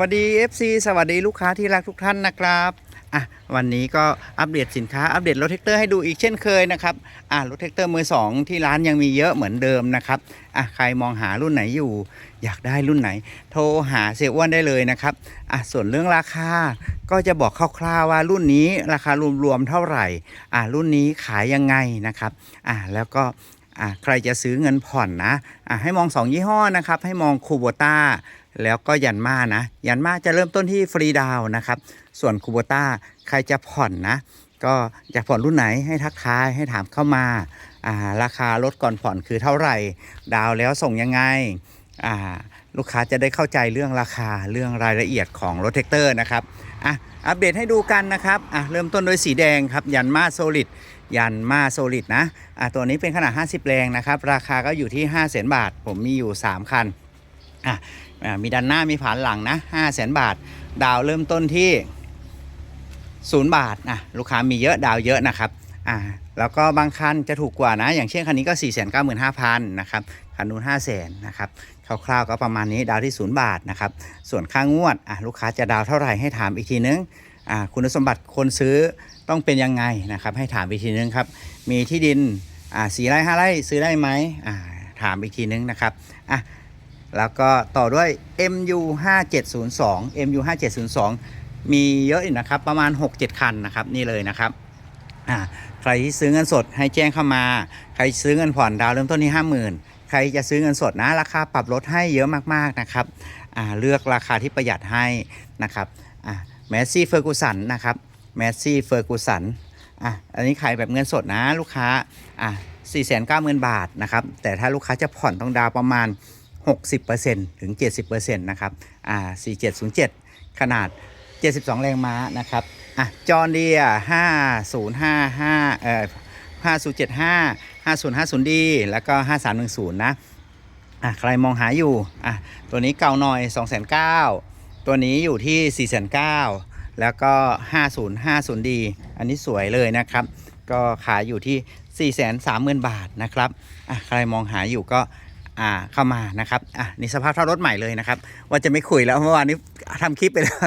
วัสดี FC สวัสดีลูกค้าที่รักทุกท่านนะครับอะวันนี้ก็อัปเดตสินค้าอัปเดตรถแท็กเตอร์ให้ดูอีกเช่นเคยนะครับอะรถแท็กเตอร์มือสองที่ร้านยังมีเยอะเหมือนเดิมนะครับอะใครมองหารุ่นไหนอยู่ อยากได้รุ่นไหน โทรหาเสียอ้วนได้เลยนะครับอะส่วนเรื่องราคาก็จะบอกคร่าวๆว่ารุ่นนี้ราคารวมๆเท่าไหร่อะรุ่นนี้ขายยังไงนะครับอะแล้วก็อะใครจะซื้อเงินผ่อนนะอะให้มองสองยี่ห้อนะครับให้มองคูโบต้า แล้วก็ยันมานะ ยันมาจะเริ่มต้นที่ฟรีดาวนะครับ ส่วนคูโบต้าใครจะผ่อนนะ ก็จะผ่อนรุ่นไหนให้ทักทายให้ถามเข้ามาาราคารถก่อนผ่อนคือเท่าไหร่ ดาวแล้วส่งยังไงลูกค้าจะได้เข้าใจเรื่องราคาเรื่องรายละเอียดของรถแท็กเตอร์นะครับอะอัปเดตให้ดูกันนะครับอะเริ่มต้นด้วยสีแดงครับยันมาโซลิดยันมาโซลิดนะอะตัวนี้เป็นขนาด 50 แรงนะครับ ราคาก็อยู่ที่ 5 0 0 0 0 0 บาท ผมมีอยู่ 3 คัน อะมีด้านหน้ามีผานหลังนะ5 0 0แสนบาท ดาวเริ่มต้นที่0บาทนะลูกค้ามีเยอะดาวเยอะนะครับอ่าแล้วก็บางคันจะถูกกว่านะ อย่างเช่นคันนี้ก็ 4 9 5 0 0 0นะครับคันนู้น5 0 0 0 0นะครับคร่าวๆก็ประมาณนี้ดาวที่ 0 บาทนะครับส่วนค่างวดอะลูกค้าจะดาวเท่าไหร่ให้ถามอีกทีนึงอ่าคุณสมบัติคนซื้อต้องเป็นยังไงนะครับให้ถามอีกทีนึงครับมีที่ดินอ่าสี่ไร่ห้าไร่ซื้อได้ไหมอ่าถามอีกทีนึงนะครับอะ แล้วก็ต่อด้วย MU 5702 MU 5702มีเยอะอยู่นะครับ ประมาณ 6-7 คันนะครับ นี่เลยนะครับอ่าใครที่ซื้อเงินสดให้แจ้งเข้ามา ใครซื้อเงินผ่อนดาวเริ่มต้นที่ 50,000 ใครจะซื้อเงินสดนะ ราคาปรับลดให้เยอะมากๆนะครับอ่าเลือกราคาที่ประหยัดให้นะครับอ่าแมสซี่เฟอร์กูสันนะครับแมสซี่เฟอร์กูสันอะอันนี้ขายแบบเงินสดนะลูกค้าอะ490,000บาทนะครับ แต่ถ้าลูกค้าจะผ่อนต้องดาวประมาณ 60%ถึง 70%นะครับอ่า4707 ขนาด 72 แรงม้านะครับอะจอห์นเดีย5055เอ่อ5075 5050D แล้วก็ 5310 นะอะใครมองหาอยู่อะตัวนี้เก่าหน่อย 209,000ตัวนี้อยู่ที่ 409,000แล้วก็ 5050D อันนี้สวยเลยนะครับ ก็ขายอยู่ที่ 430,000 บาทนะครับอะใครมองหาอยู่ก็ อ่าเข้ามานะครับอะนี่สภาพเท่ารถใหม่เลยนะครับ ว่าจะไม่คุยแล้วเมื่อวานนี้ทำคลิปไปแล้ว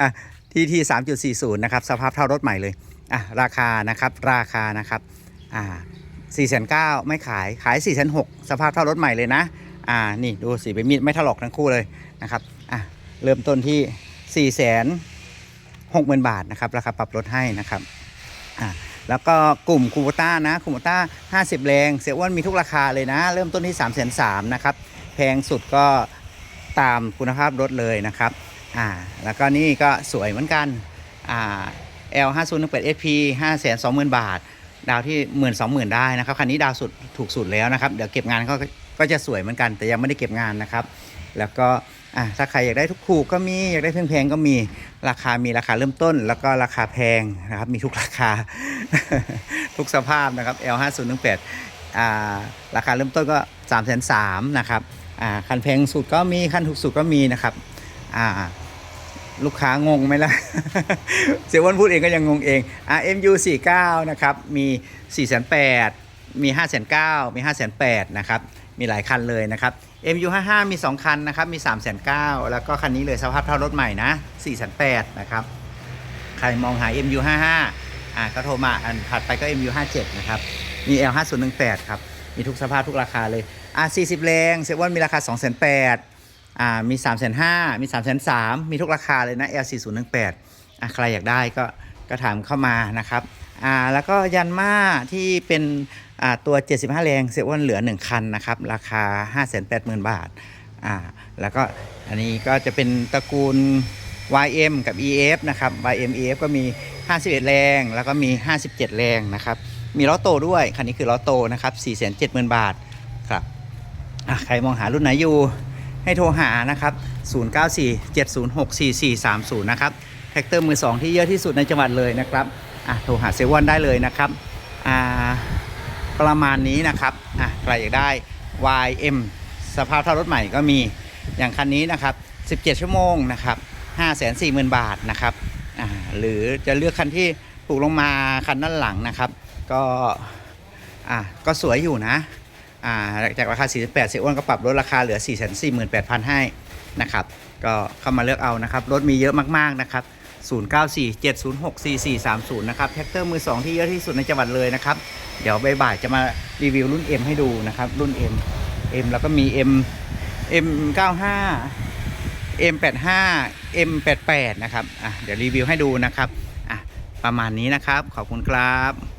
อะที่ที่สามจุดสี่ศูนย์นะครับสภาพเท่ารถใหม่เลยอะราคานะครับราคานะครับอ่าสี่แสนเก้าไม่ขายขายสี่แสนหกสภาพเท่ารถใหม่เลยนะอ่านี่ดูสีเป็นมีดไม่ถลอกทั้งคู่เลยนะครับอะเริ่มต้นที่สี่แสนหกหมื่นบาทนะครับราคาปรับลดให้นะครับอ่า แล้วก็กลุ่มคูโบต้านะคูโบต้า 50 แรงเสียอ้วนมีทุกราคาเลยนะ เริ่มต้นที่3 3 0 0 0นะครับ แพงสุดก็ตามคุณภาพรถเลยนะครับอ่าแล้วก็นี่ก็สวยเหมือนกันอ่า L 5 0 1 8 SP 5 2 0 0 0 0 บาท ดาวที่ 1 2 0 0 0 0 ได้นะครับ คันนี้ดาวสุดถูกสุดแล้วนะครับ เดี๋ยวเก็บงานก็ ก็จะสวยเหมือนกันแต่ยังไม่ได้เก็บงานนะครับ แล้วก็อะถ้าใครอยากได้ถูกก็มีอยากได้แพงๆก็มีราคามีราคาเริ่มต้น แล้วก็ราคาแพงนะครับมีทุกราคา ทุกสภาพนะครับ L 5 0 1 8อ่าราคาเริ่มต้นก็3 3 0 0 0นะครับอ่าคันแพงสุดก็มีคันถูกสุดก็มีนะครับอ่าลูกค้างงไหมล่ะ เสียอ้วันพูดเองก็ยังงงเองอ่า MU 49 นะครับ มี 4 8 0 0มี 5 9 0 0 มี 5 8 0 0นะครับ มีหลายคันเลยนะครับ MU 55 มี 2 คันนะครับ มี 3 9 0 0 0แล้วก็คันนี้เลยสภาพเท่ารถใหม่นะ4 8 0 0นะครับ ใครมองหา MU 55 อ่าก็โทรมาอันถัดไปก็ MU 57 นะครับ มี L 5018 ครับ มีทุกสภาพทุกราคาเลย อ่า40 แรงเซเว่นมีราคา 2 8 0 0 0อ่า มี 3 5 0 0มี 3 3 0 0มีทุกราคาเลยนะ L 4018 อ่าใครอยากได้ก็ก็ถามเข้ามานะครับ อ่าแล้วก็ยันมาที่เป็นอ่าตัว 75 แรงเซเว่นเหลือ 1 คันนะครับ ราคา 580,000 บาทอ่าแล้วก็อันนี้ก็จะเป็นตระกูล YM กับ EF นะครับ YM EF ก็มี 51 แรง แล้วก็มี 57 แรงนะครับ มีล้อโตด้วย คันนี้คือล้อโตนะครับ 470,000 บาทครับใครมองหารุ่นไหนอยู่ให้โทรหานะครับ 0947064430 นะครับ แท็กเตอร์มือ 2 ที่เยอะที่สุดในจังหวัดเลยนะครับ อะโทรหาเซเว่นได้เลยนะครับอ่าประมาณนี้นะครับอะใครอยากได้ YM สภาพเท่ารถใหม่ก็มีอย่างคันนี้นะครับ 17 ชั่วโมงนะครับ540,000 บาทนะครับอ่าหรือจะเลือกคันที่ปลูกลงมาคันด้านหลังนะครับ ก็อ่าก็สวยอยู่นะอ่าจากราคา 48เสียอ้วนก็ปรับลดราคาเหลือ 448,000 ให้นะครับ ก็เข้ามาเลือกเอานะครับ รถมีเยอะมากๆนะครับ 0947064430 นะครับแท็กเตอร์มือ 2 ที่เยอะที่สุดในจังหวัดเลยนะครับ เดี๋ยวบ่ายๆจะมารีวิวรุ่น M ให้ดูนะครับ รุ่น M M แล้วก็มี M M95 M85 M88 นะครับอะเดี๋ยวรีวิวให้ดูนะครับอะประมาณนี้นะครับ ขอบคุณครับ